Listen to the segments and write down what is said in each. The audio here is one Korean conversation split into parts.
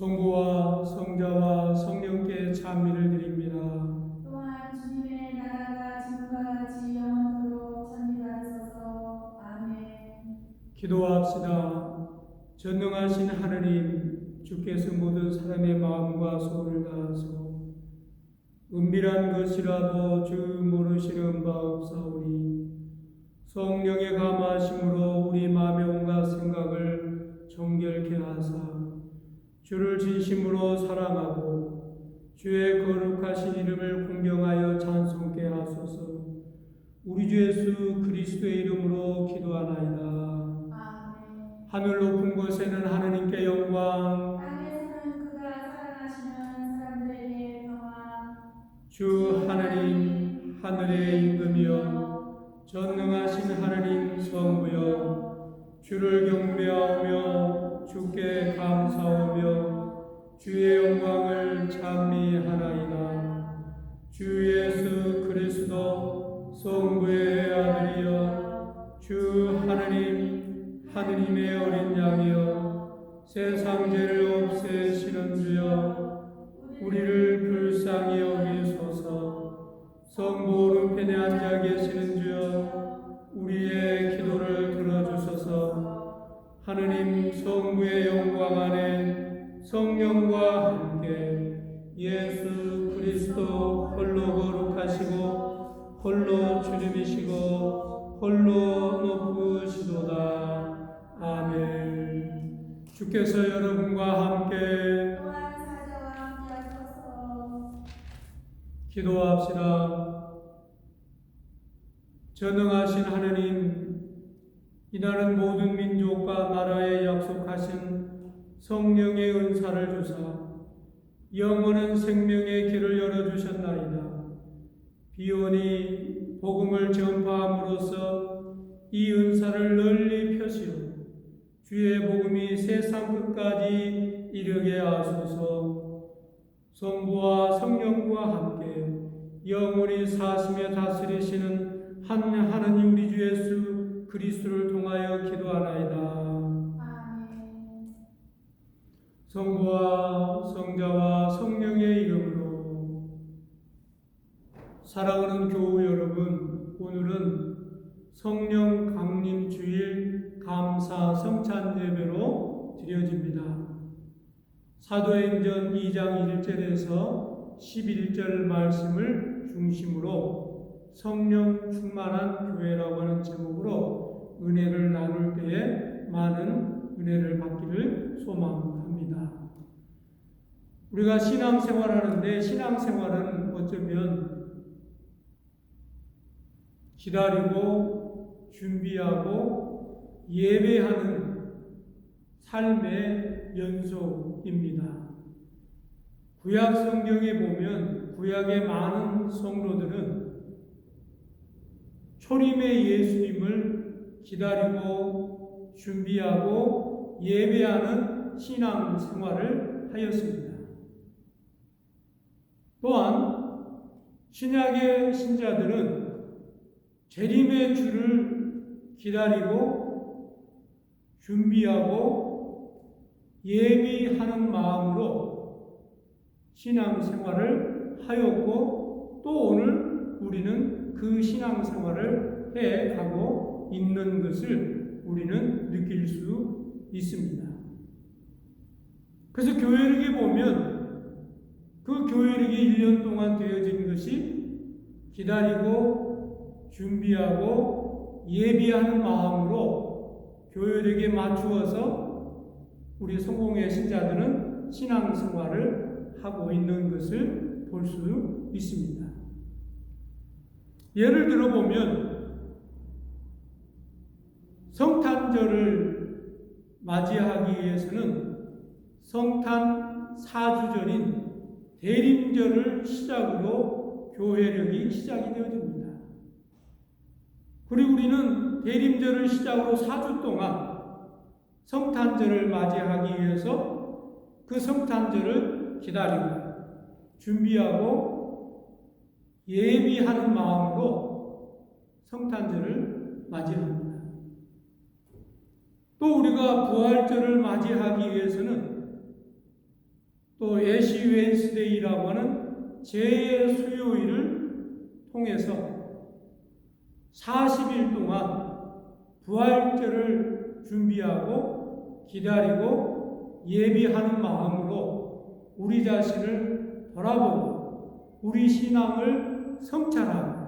성부와 성자와 성령께 찬미를 드립니다. 또한 주님의 나라가 지금과 같이 영원토록 찬미받으소서. 아멘. 기도합시다. 전능하신 하느님, 주께서 모든 사람의 마음과 소원을 다하소. 은밀한 것이라도 주 모르시는 바 없사오니 성령의 감하심으로 우리 마음의 온갖 생각을 정결케 하사 주를 진심으로 사랑하고 주의 거룩하신 이름을 공경하여 찬송케 하소서. 우리 주 예수 그리스도의 이름으로 기도하나이다. 아멘. 하늘 높은 곳에는 하느님께 영광, 땅에서는 그가 사랑하시는 사람들에게 평화. 주 하나님 하늘의 임금이여 전능하신 하나님 성부여 주를 경배하며 주께 감사하며 주의 영광을 찬미하나이다. 주 예수 그리스도 성부의 아들이여 주 하나님 하느님의 어린 양이여 세상 죄를 없애시는 주여 우리를 불쌍히 여기소서 성부 오른편에 앉아 계시는 주여 우리의 기도를 하느님 성부의 영광 안에 성령과 함께 예수 그리스도 홀로 거룩하시고 홀로 주님이시고 홀로 높으시도다 아멘 주께서 여러분과 함께. 기도합시다. 전능하신 하느님, 이날은 모든 민족과 나라에 약속하신 성령의 은사를 주사 영원한 생명의 길을 열어주셨나이다. 비오니 복음을 전파함으로써 이 은사를 널리 펴시어 주의 복음이 세상 끝까지 이르게 하소서 성부와 성령과 함께 영원히 사시며 다스리시는 한 하나님 우리 주 예수 그리스도를 통하여 기도하나이다. 아멘. 성부와 성자와 성령의 이름으로 사랑하는 교우 여러분, 오늘은 성령 강림 주일 감사 성찬 예배로 드려집니다. 사도행전 2장 1절에서 11절 말씀을 중심으로 성령 충만한 교회라고 하는 제목으로 은혜를 나눌 때에 많은 은혜를 받기를 소망합니다. 우리가 신앙생활 하는데 신앙생활은 어쩌면 기다리고 준비하고 예배하는 삶의 연속입니다. 구약 성경에 보면 구약의 많은 성도들은 초림의 예수님을 기다리고 준비하고 예배하는 신앙 생활을 하였습니다. 또한 신약의 신자들은 재림의 주를 기다리고 준비하고 예비하는 마음으로 신앙 생활을 하였고 또 오늘 우리는 그 신앙 생활을 해 가고 있는 것을 우리는 느낄 수 있습니다. 그래서 교회력에 보면 그 교회력이 1년 동안 되어진 것이 기다리고 준비하고 예비하는 마음으로 교회력에 맞추어서 우리 성공의 신자들은 신앙 생활을 하고 있는 것을 볼 수 있습니다. 예를 들어 보면 성탄절을 맞이하기 위해서는 성탄 사주절인 대림절을 시작으로 교회력이 시작이 되어집니다. 그리고 우리는 대림절을 시작으로 4주 동안 성탄절을 맞이하기 위해서 그 성탄절을 기다리고 준비하고 예비하는 마음으로 성탄절을 맞이합니다. 또 우리가 부활절을 맞이하기 위해서는 또 애시 웬스데이라고 하는 제 수요일을 통해서 40일 동안 부활절을 준비하고 기다리고 예비하는 마음으로 우리 자신을 돌아보고 우리 신앙을 성찰하고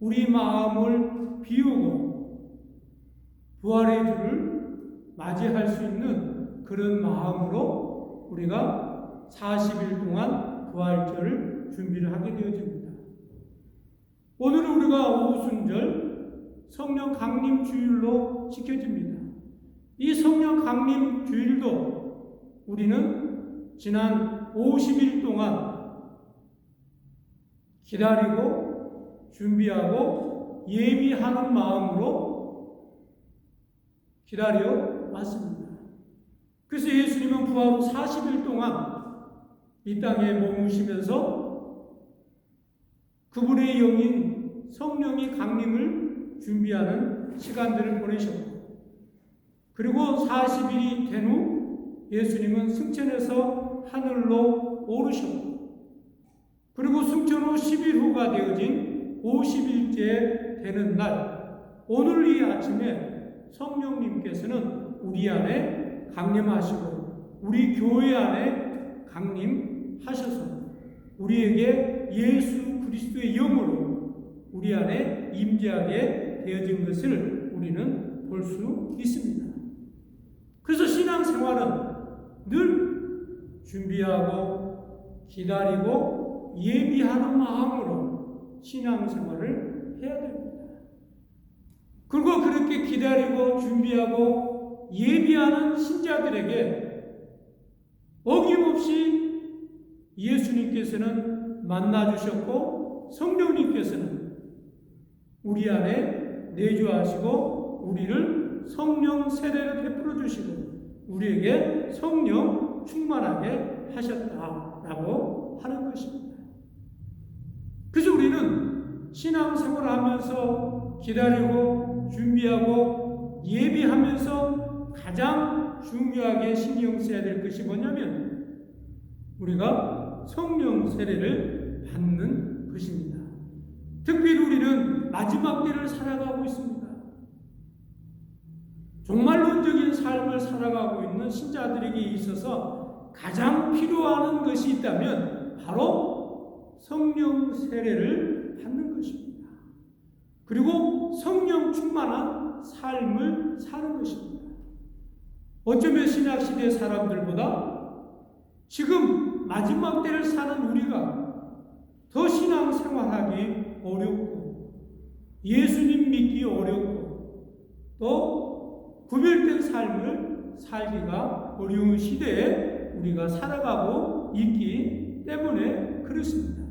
우리 마음을 비우고 부활의 주를 맞이할 수 있는 그런 마음으로 우리가 40일 동안 부활절을 준비를 하게 되어집니다. 오늘은 우리가 오순절 성령 강림 주일로 지켜집니다. 이 성령 강림 주일도 우리는 지난 50일 동안 기다리고 준비하고 예비하는 마음으로 기다려 왔습니다. 그래서 예수님은 부활 후 40일 동안 이 땅에 머무시면서 그분의 영인 성령의 강림을 준비하는 시간들을 보내셨고 그리고 40일이 된 후 예수님은 승천해서 하늘로 오르셨고 그리고 승천 후 10일 후가 되어진 50일째 되는 날 오늘 이 아침에 성령님께서는 우리 안에 강림하시고 우리 교회 안에 강림하셔서 우리에게 예수 그리스도의 영으로 우리 안에 임재하게 되어진 것을 우리는 볼 수 있습니다. 그래서 신앙생활은 늘 준비하고 기다리고 예비하는 마음으로 신앙생활을 해야 됩니다. 그리고 그렇게 기다리고 준비하고 예비하는 신자들에게 어김없이 예수님께서는 만나 주셨고 성령님께서는 우리 안에 내주하시고 우리를 성령 세례를 베풀어 주시고 우리에게 성령 충만하게 하셨다라고 하는 것입니다. 그래서 우리는 신앙생활을 하면서 기다리고 준비하고 예비하면서 가장 중요하게 신경 써야 될 것이 뭐냐면 우리가 성령 세례를 받는 것입니다. 특별히 우리는 마지막 때를 살아가고 있습니다. 종말론적인 삶을 살아가고 있는 신자들에게 있어서 가장 필요한 것이 있다면 바로 성령 세례를 받는 것입니다. 그리고 성령 충만한 삶을 사는 것입니다. 어쩌면 신학시대 사람들보다 지금 마지막 때를 사는 우리가 더 신앙 생활하기 어렵고 예수님 믿기 어렵고 또 구별된 삶을 살기가 어려운 시대에 우리가 살아가고 있기 때문에 그렇습니다.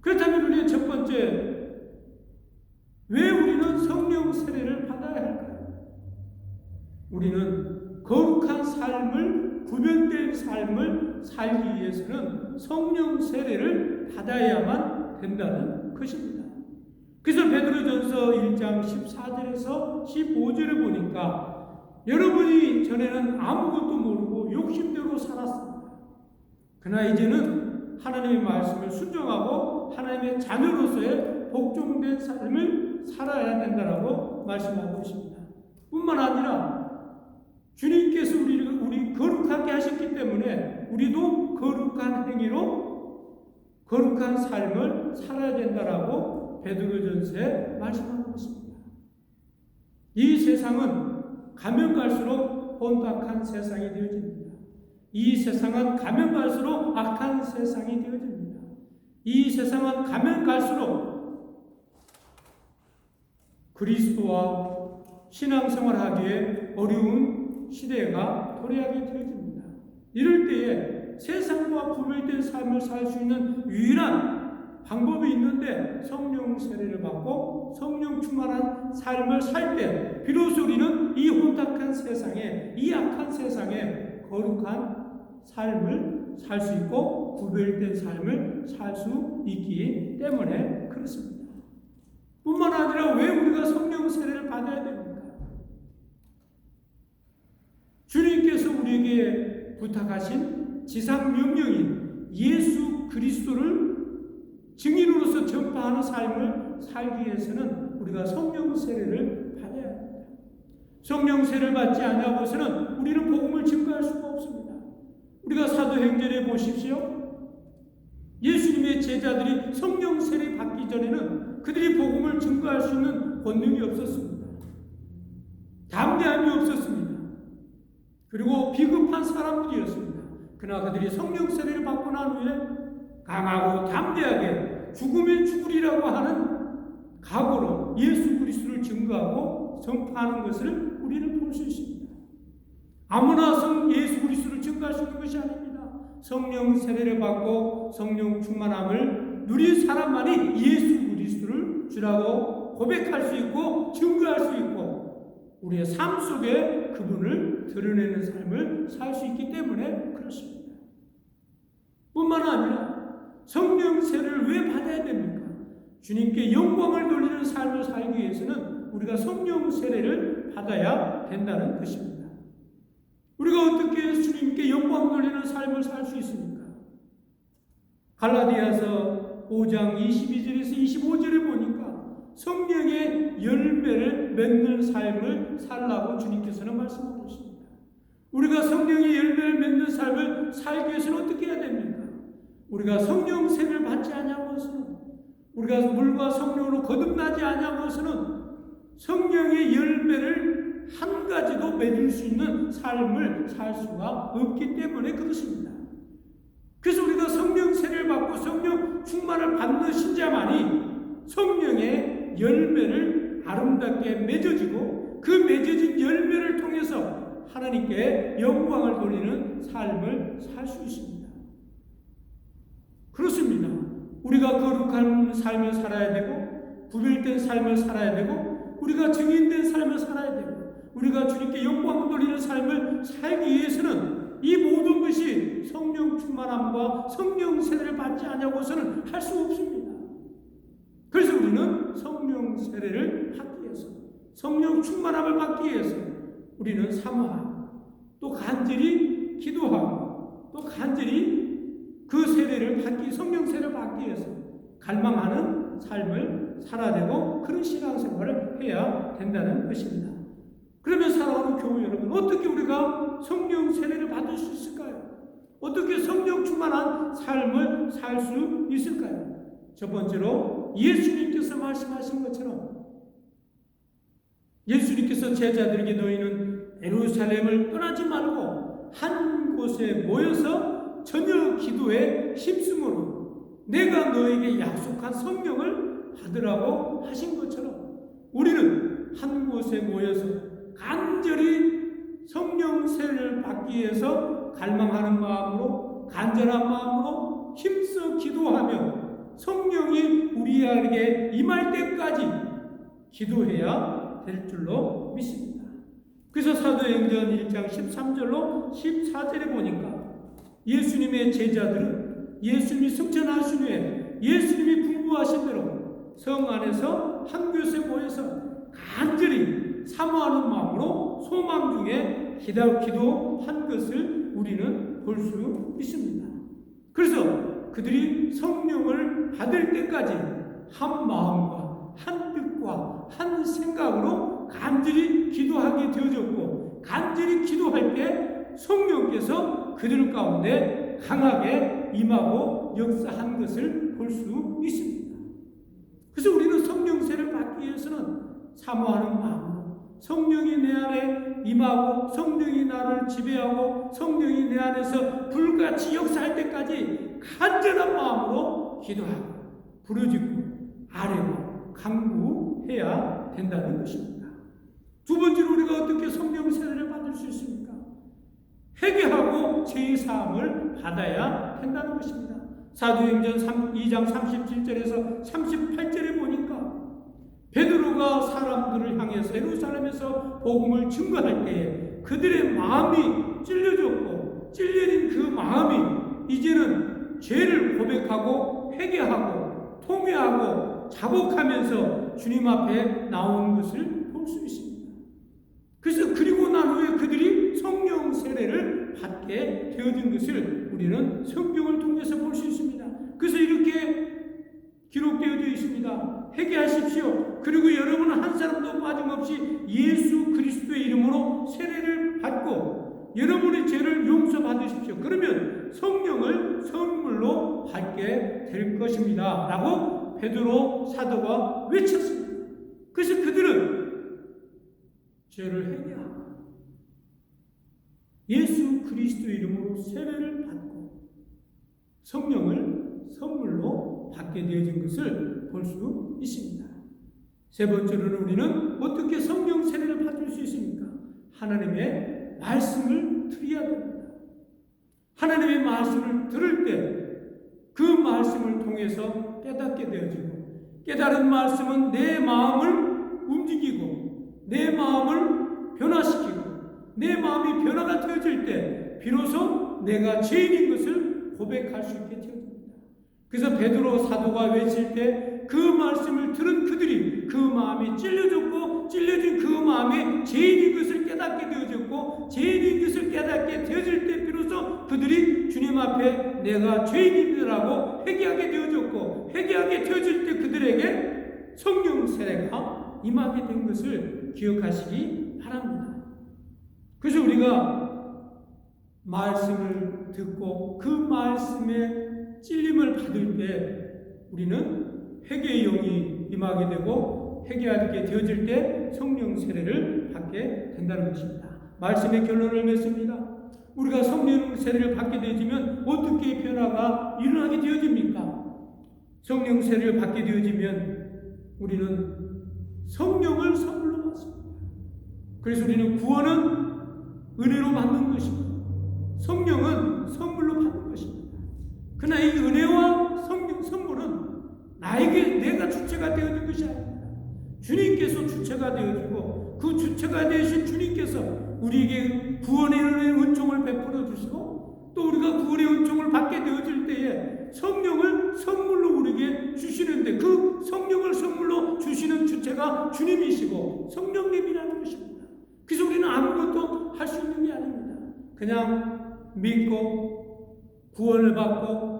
그렇다면 우리의 첫 번째 왜 우리는 성령 세례를 받아야 할까요? 우리는 거룩한 삶을 구별된 삶을 살기 위해서는 성령 세례를 받아야만 된다는 것입니다. 그래서 베드로전서 1장 14절에서 15절을 보니까 여러분이 전에는 아무것도 모르고 욕심대로 살았습니다. 그러나 이제는 하나님의 말씀을 순종하고 하나님의 자녀로서의 복종된 삶을 살아야 된다라고 말씀하고 있습니다. 뿐만 아니라 주님께서 우리를 우리 거룩하게 하셨기 때문에 우리도 거룩한 행위로 거룩한 삶을 살아야 된다라고 베드로전서에 말씀하고 있습니다. 이 세상은 가면 갈수록 혼탁한 세상이 되어집니다. 이 세상은 가면 갈수록 악한 세상이 되어집니다. 이 세상은 가면 갈수록 그리스도와 신앙생활하기에 어려운 시대가 도래하게 되어집니다. 이럴 때에 세상과 구별된 삶을 살 수 있는 유일한 방법이 있는데 성령 세례를 받고 성령 충만한 삶을 살 때 비로소 우리는 이 혼탁한 세상에 이 악한 세상에 거룩한 삶을 살 수 있고 구별된 삶을 살 수 있기 때문에 그렇습니다. 뿐만 아니라 왜 우리가 성령 세례를 받아야 됩니까? 우리에게 부탁하신 지상 명령인 예수 그리스도를 증인으로서 전파하는 삶을 살기 위해서는 우리가 성령 세례를 받아야 합니다. 성령 세례를 받지 않냐고서는 우리는 복음을 증거할 수가 없습니다. 우리가 사도행전에 보십시오. 예수님의 제자들이 성령 세례 받기 전에는 그들이 복음을 증거할 수 있는 권능이 없었습니다. 담대함이 없었습니다. 그리고 비급한 사람들이었습니다. 그러나 그들이 성령 세례를 받고 난 후에 강하고 담대하게 죽으면 죽으리라고 하는 각오로 예수 그리스도를 증거하고 전파하는 것을 우리는 볼 수 있습니다. 아무나 성 예수 그리스도를 증거할 수 있는 것이 아닙니다. 성령 세례를 받고 성령 충만함을 누린 사람만이 예수 그리스도를 주라고 고백할 수 있고 증거할 수 있고 우리의 삶 속에 그분을 드러내는 삶을 살 수 있기 때문에 그렇습니다. 뿐만 아니라 성령 세례를 왜 받아야 됩니까? 주님께 영광을 돌리는 삶을 살기 위해서는 우리가 성령 세례를 받아야 된다는 것입니다. 우리가 어떻게 주님께 영광 돌리는 삶을 살 수 있습니까? 갈라디아서 5장 22절에서 25절에 보니까 성령의 열매를 맺는 삶을 살라고 주님께서는 말씀하고 있습니다. 우리가 성령의 열매를 맺는 삶을 살기 위해서는 어떻게 해야 됩니까? 우리가 성령 세를 받지 않냐고서는 우리가 물과 성령으로 거듭나지 않냐고서는 성령의 열매를 한 가지도 맺을 수 있는 삶을 살 수가 없기 때문에 그렇습니다. 그래서 우리가 성령 세를 받고 성령 충만을 받는 신자만이 성령의 열매를 아름답게 맺어지고 그 맺어진 열매를 통해서 하나님께 영광을 돌리는 삶을 살 수 있습니다. 그렇습니다. 우리가 거룩한 삶을 살아야 되고 구별된 삶을 살아야 되고 우리가 증인된 삶을 살아야 되고 우리가 주님께 영광을 돌리는 삶을 살기 위해서는 이 모든 것이 성령 충만함과 성령 세례를 받지 않냐고서는 할 수 없습니다. 그래서 우리는 성령 세례를 받기 위해서 성령 충만함을 받기 위해서 우리는 사모하고 또 간절히 기도하고 또 간절히 그 세례를 받기 성령 세례를 받기 위해서 갈망하는 삶을 살아야 되고 그런 신앙생활을 해야 된다는 것입니다. 그러면 사랑하는 교우 여러분 어떻게 우리가 성령 세례를 받을 수 있을까요? 어떻게 성령 충만한 삶을 살 수 있을까요? 첫 번째로 예수님께서 말씀하신 것처럼 예수님께서 제자들에게 너희는 예루살렘을 떠나지 말고 한 곳에 모여서 전혀 기도에 힘쓰므로 내가 너에게 약속한 성령을 받으라고 하신 것처럼 우리는 한 곳에 모여서 간절히 성령 세를 받기 위해서 갈망하는 마음으로 간절한 마음으로 힘써 기도하며 성령이 우리에게 임할 때까지 기도해야 될 줄로 믿습니다. 그래서 사도행전 1장 13절로 14절에 보니까 예수님의 제자들은 예수님이 승천하신 후에 예수님이 분부하신 대로 성 안에서 한 곳에 모여서 간절히 사모하는 마음으로 소망 중에 기도한 것을 우리는 볼 수 있습니다. 그래서 그들이 성령을 받을 때까지 한 마음과 한 뜻과 한 생각으로 간절히 기도하게 되어졌고 간절히 기도할 때 성령께서 그들 가운데 강하게 임하고 역사한 것을 볼 수 있습니다. 그래서 우리는 성령세를 받기 위해서는 사모하는 마음으로 성령이 내 안에 임하고 성령이 나를 지배하고 성령이 내 안에서 불같이 역사할 때까지 간절한 마음으로 기도하고 부르짖고 아뢰고 강구해야 된다는 것입니다. 두 번째로 우리가 어떻게 성령 세례를 받을 수 있습니까? 회개하고 죄의 사함을 받아야 된다는 것입니다. 사도행전 3, 2장 37절에서 38절에 보니까 베드로가 사람들을 향해서 예루살렘에서 복음을 증거할 때에 그들의 마음이 찔려졌고 찔려진 그 이제는 죄를 고백하고 회개하고 통회하고 자복하면서 주님 앞에 나온 것을 볼 수 있습니다. 그래서 그리고 난 후에 그들이 성령 세례를 받게 되어진 것을 우리는 성경을 통해서 볼 수 있습니다. 그래서 이렇게 기록되어져 있습니다. 회개하십시오. 그리고 여러분은 한 사람도 빠짐없이 예수 그리스도의 이름으로 세례를 받고 여러분의 죄를 용서받으십시오. 그러면 성령을 선물로 받게 될 것입니다. 라고 베드로 사도가 외쳤습니다. 그래서 그들은 죄를 회개하고 예수 그리스도 이름으로 세례를 받고 성령을 선물로 받게 되어진 것을 볼 수 있습니다. 세 번째로는 우리는 어떻게 성령 세례를 받을 수 있습니까? 하나님의 말씀을 들어야 됩니다. 하나님의 말씀을 들을 때 그 말씀을 통해서 깨닫게 되어지고 깨달은 말씀은 내 마음을 움직이고 내 마음을 변화시키고 내 마음이 변화가 되어질 때 비로소 내가 죄인인 것을 고백할 수 있게 되어집니다. 그래서 베드로 사도가 외칠 때 그 말씀을 들은 그들이 그 마음이 찔려졌고 찔려진 그 마음이 죄인인 것을 깨닫게 되어졌고 죄인인 것을 깨닫게 되어질 때 비로소 그들이 주님 앞에 내가 죄인이라고 회개하게 되어졌고 회개하게 되어질 때 그들에게 성령 세례가 임하게 된 것을 기억하시기 바랍니다. 그래서 우리가 말씀을 듣고 그 말씀에 찔림을 받을 때 우리는 회개의 영이 임하게 되고 회개하게 되어질 때 성령 세례를 받게 된다는 것입니다. 말씀의 결론을 맺습니다. 우리가 성령 세례를 받게 되어지면 어떻게 변화가 일어나게 되어집니까? 성령 세례를 받게 되어지면 우리는 성령을 선물로 받습니다. 그래서 우리는 구원은 은혜로 받는 것입니다. 성령은 선물로 받는 것입니다. 그러나 이 은혜와 성령 선물은 나에게 내가 주체가 되어진 것이 아닙니다. 주님께서 주체가 되어지고 그 주체가 되신 주님께서 우리에게 구원의 은총을 베풀어 주시고 또 우리가 구원의 은총을 받게 되어질 때에 성령을 선물로 우리에게 주시는데 그 성령을 선물로 주시는 주체가 주님이시고 성령님이라는 것입니다. 그래서 우리는 아무것도 할 수 있는 게 아닙니다. 그냥 믿고 구원을 받고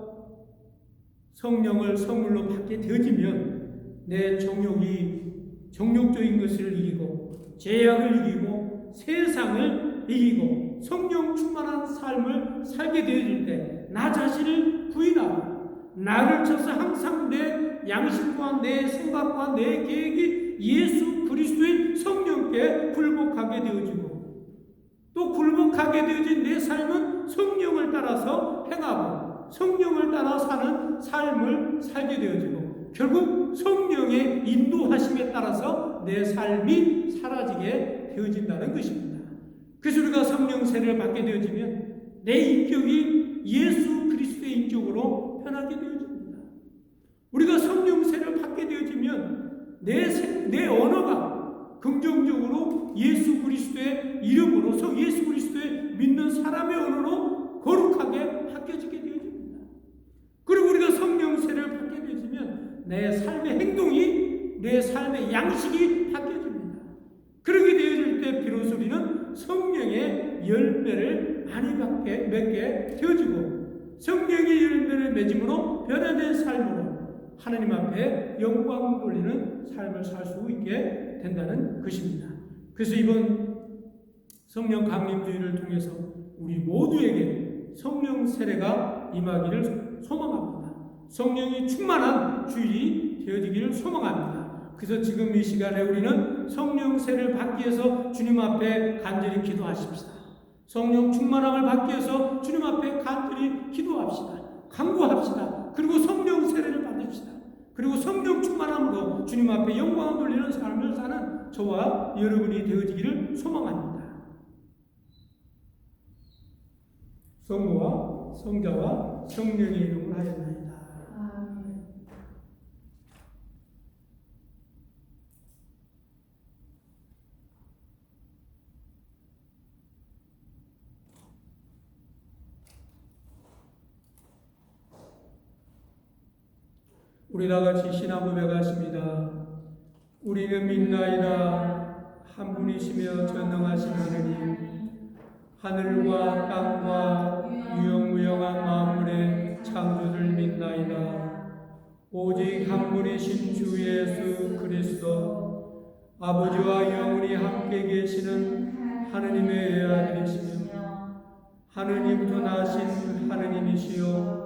성령을 선물로 받게 되어지면 내 정욕이 정욕적인 것을 이기고 죄악을 이기고 세상을 이기고 성령 충만한 삶을 살게 되어질 때 나 자신을 부인하고 나를 쳐서 항상 내 양심과 내 생각과 내 계획이 예수 그리스도의 성령께 굴복하게 되어지고 또 굴복하게 되어진 내 삶은 성령을 따라서 행하고 성령을 따라 사는 삶을 살게 되어지고 결국 성령의 인도하심에 따라서 내 삶이 사라지게 되어진다는 것입니다. 그래서 우리가 성령 세례를 받게 되어지면 내 인격이 예수 그리스도의 인격으로 변하게 되어집니다. 우리가 성령 세례를 받게 되어지면 내, 세- 내 언어가 긍정적으로 예수 그리스도의 이름으로 서 예수 그리스도의 믿는 사람의 언어로 거룩하게 바뀌어지게 되어집니다. 그리고 우리가 성령 세례를 받게 되어지면 내 삶의 행동이 내 삶의 양식이 바뀌어집니다. 그렇게 되어질 때 비로소 우리는 성령의 열매를 많이 받게 맺게 되어지고 성령의 열매를 맺음으로 변화된 삶으로 하나님 앞에 영광 돌리는 삶을 살 수 있게 된다는 것입니다. 그래서 이번 성령 강림주의를 통해서 우리 모두에게 성령 세례가 임하기를 소망합니다. 성령이 충만한 주일이 되어지기를 소망합니다. 그래서 지금 이 시간에 우리는 성령 세례를 받기 위해서 주님 앞에 간절히 기도하십시다. 성령 충만함을 받기 위해서 주님 앞에 간절히 기도합시다. 간구합시다. 그리고 성령 세례를 받읍시다. 그리고 성령 충만함으로 주님 앞에 영광을 돌리는 삶을 사는 저와 여러분이 되어지기를 소망합니다. 성부와 성자와 성령의 이름으로 하였나이다. 아멘. 우리 다 같이 신앙 고백하십니다. 우리는 믿나이다. 한 분이시며 전능하신 하느님, 하늘과 땅과 유영무영한 만물의 창조를 믿나이다. 오직 한 분이신 주 예수 그리스도 아버지와 영원히 함께 계시는 하느님의 외아들이시며 하느님부터 나신 하느님이시요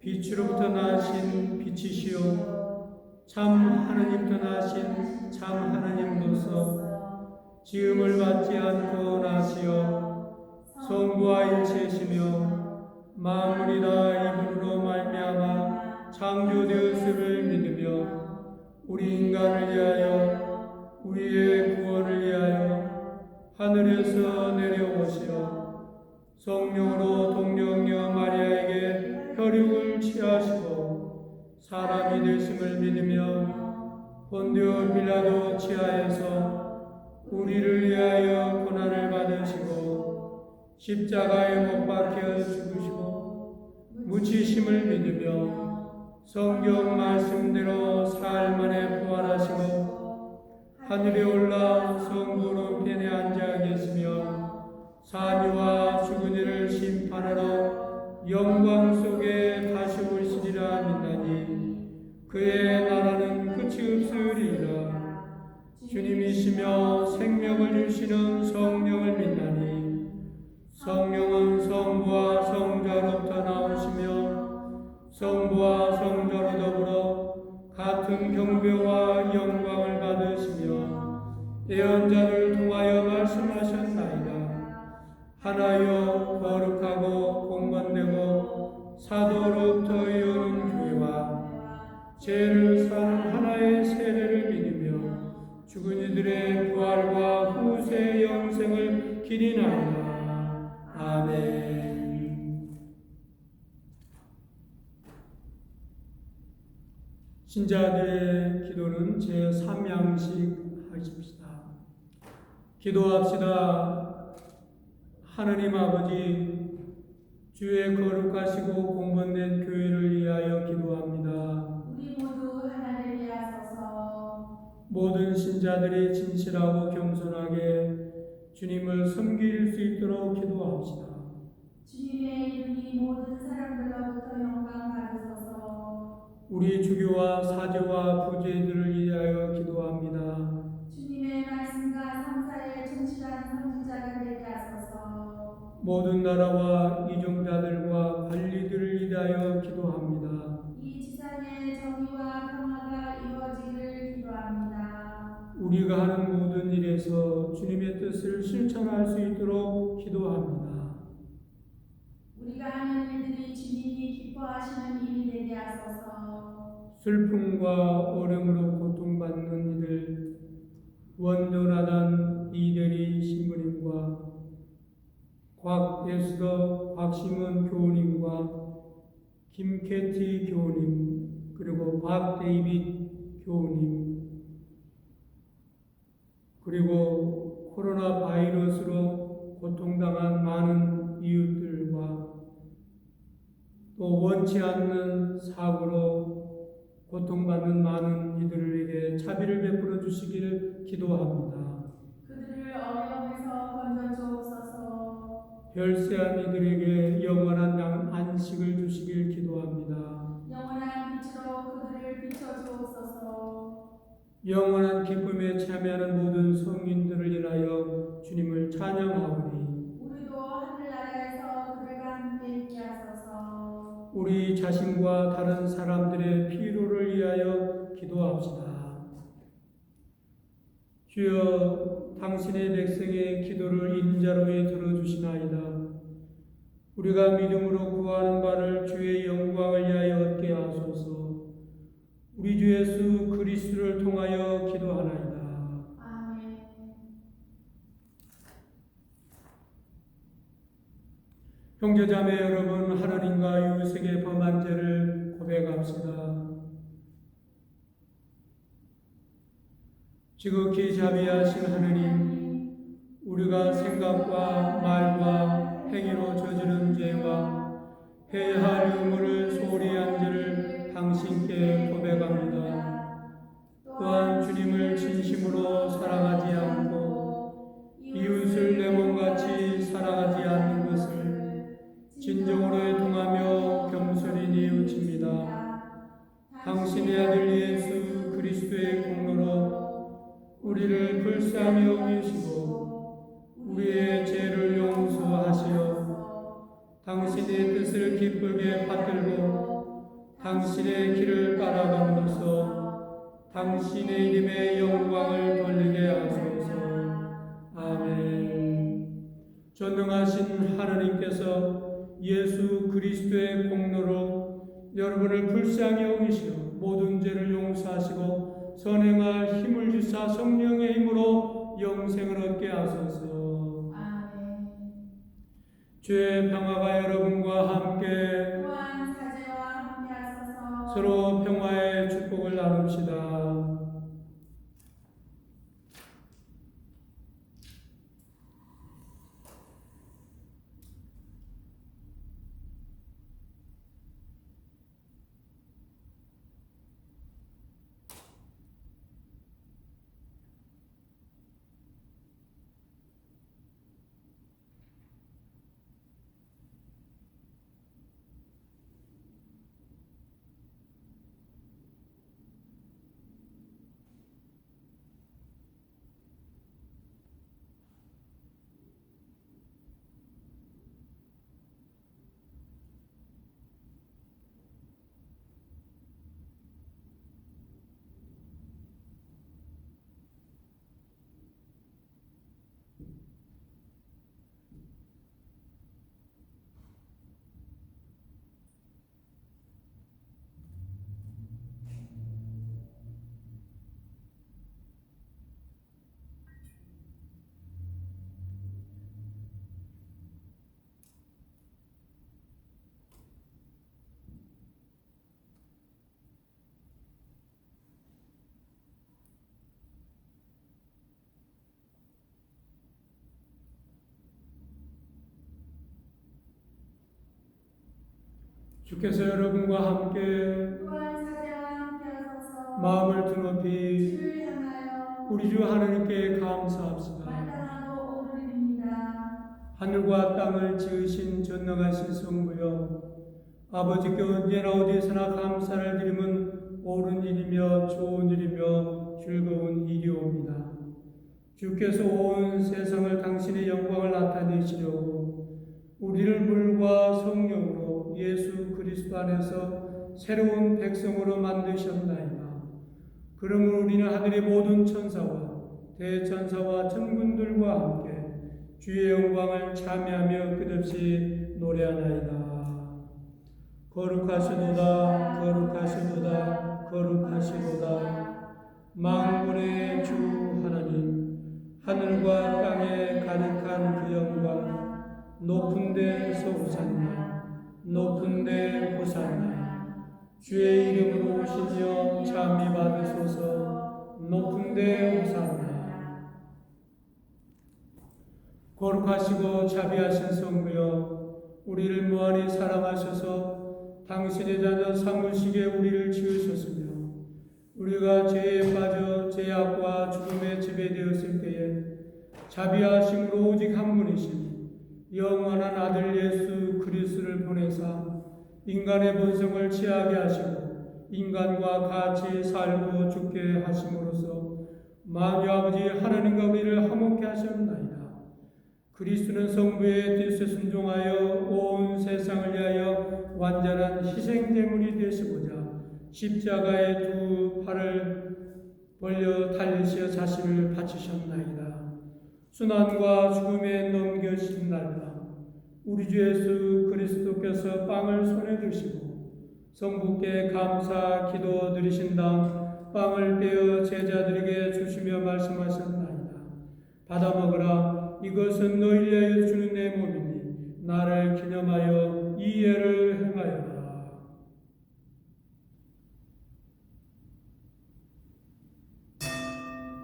빛으로부터 나신 빛이시요. 참 하느님부터 나신 참 하느님으로서 지음을 받지 않고 나시어 성부와 일체시며 만물이 다 이분으로 말미암아 창조되었음을 믿으며 우리 인간을 위하여 우리의 구원을 위하여 하늘에서 내려오시어 성령으로 동령녀 마리아에게 혈육을 취하시고 사람이 되심을 믿으며 본디오 빌라도 치하에서 우리를 위하여 고난을 받으시고 십자가에 못 박혀 죽으시고 묻히심을 믿으며 성경 말씀대로 사흘 만에 부활하시고 하늘에 올라 성부로 편에 앉아 계시며 사니와 죽은 이를 심판하러 영광 속에 다시 오시리라 믿나니 그의 나라는 끝이 없으리라 주님이시며 생명을 주시는 성령을 믿나니 성령은 성부와 성자로부터 나오시며 성부와 성자로 더불어 같은 경배와 영광을 받으시며 예언자를 통하여 말씀하셨나이다. 하나여 거룩하고 공건되고 사도로부터 이오는 교회와 죄를 사는 하나의 세례를 믿으며 죽은 이들의 부활과 후세 영생을 기리나이다. 아멘. 신자들의 기도는 제3양식 하십시다. 기도합시다. 하느님 아버지, 주의 거룩하시고 공건된 교회를 위하여 기도합니다. 우리 모두 하나를 위하소서 모든 신자들이 진실하고 겸손하게 주님을 섬길 수 있도록 기도합시다. 주님의 이름이 모든 사람들로부터 영광 받으소서 우리 주교와 사제와 부제들을 위하여 기도합니다. 주님의 말씀과 성사에 충실한 선지자가 되게 하소서 모든 나라와 이종자들과 관리들을 위하여 기도합니다. 이 지상의 정의와 평화가 이루어지기를 기도합니다 우리가 하는 모든 일에서 주님의 뜻을 실천할 수 있도록 기도합니다. 우리가 하는 일들이 주님이 기뻐하시는 일이 되게 하소서 슬픔과 어려움으로 고통받는 이들, 원조나단 예수더 곽심은 교우님과 김캐티 교우님, 그리고 박데이빗 교우님, 그리고 코로나 바이러스로 고통당한 많은 이웃들과 또 원치 않는 사고로 고통받는 많은 이들에게 자비를 베풀어 주시기를 기도합니다. 그들을 어려움에서 별세한 이들에게 영원한 양- 안식을 주시길 기도합니다. 영원한 빛으로 그들을 비춰 주옵소서 영원한 기쁨에 참여하는 모든 성인들을 인하여 주님을 찬양하오니 우리도 하늘나라에서 그들과 함께 있게 하소서 우리 자신과 다른 사람들의 피로를 위하여 기도합시다. 주여 당신의 백성의 기도를 인자로이 들어주시나이다. 우리가 믿음으로 구하는 바를 주의 영광을 위하여 얻게 하소서. 우리 주 예수 그리스도를 통하여 기도하나이다. 아멘 형제자매 여러분 하나님과 이웃에게 범한 죄를 고백합시다. 지극히 자비하신 하느님, 우리가 생각과 말과 행위로 저지른 죄와 해할 의무를 소홀히 한 죄를 당신께 고백합니다. 또한 주님을 진심으로 사랑하지 않고 이웃을 내 몸같이 사랑하지 우리를 불 쌍히 여기시고 우리의 죄를 용서하시어 당신의 뜻을 기쁘게 받들고 당신의 길을 따라감으로써 당신의 이름의 영광을 돌리게 하소서. 아멘. 전능하신 하나님께서 예수 그리스도의 공로로 여러분을 불쌍히 여기시어 모든 죄를 용서하시고 선행할 힘을 주사 성령의 힘으로 영생을 얻게 하소서. 아멘. 주의 평화가 여러분과 함께 또한 사제와 함께 하소서. 서로 평화의 축복을 나눕시다. 주께서 여러분과 함께. 마음을 드높이 우리 주 하나님께 감사합시다. 하늘과 땅을 지으신 전능하신 성부여 아버지께 언제나 어디서나 감사를 드리면 옳은 일이며 좋은 일이며 즐거운 일이옵니다. 주께서 온 세상을 당신의 영광을 나타내시려고 우리를 물과 성령으로 예수 그리스도 안에서 새로운 백성으로 만드셨나이다. 그러므로 우리는 하늘의 모든 천사와 대천사와 천군들과 함께 주의 영광을 참여하며 끝없이 노래하나이다. 거룩하시도다, 거룩하시도다, 거룩하시도다. 만군의 주 하나님, 하늘과 땅에 가득한 그 영광, 높은 데서 호산나, 높은 데 호산나. 주의 이름으로 오시며 참미 받으소서, 높은 데 호산나. 거룩하시고 자비하신 성부여 우리를 무한히 사랑하셔서 당신의 자녀 삼으시게 우리를 지으셨으며 우리가 죄에 빠져 죄악과 죽음에 지배되었을 때에 자비하심으로 오직 한 분이신 영원한 아들 예수 보내사 인간의 본성을 취하게 하시고 인간과 같이 살고 죽게 하심으로써 만유 아버지 하나님과 우리를 화목케 하셨나이다. 그리스도는 성부의 뜻에 순종하여 온 세상을 위하여 완전한 희생 제물이 되시고자 십자가의 두 팔을 벌려 달리시어 자신을 바치셨나이다. 순환과 죽음에 넘겨진 날밤 우리 주 예수 그리스도께서 빵을 손에 드시고 성부께 감사 기도 드리신 다음 빵을 빼어 제자들에게 주시며 말씀하셨나이다. 받아 먹으라 이것은 너희에게 주는 내 몸이니 나를 기념하여 이 예를 행하여라.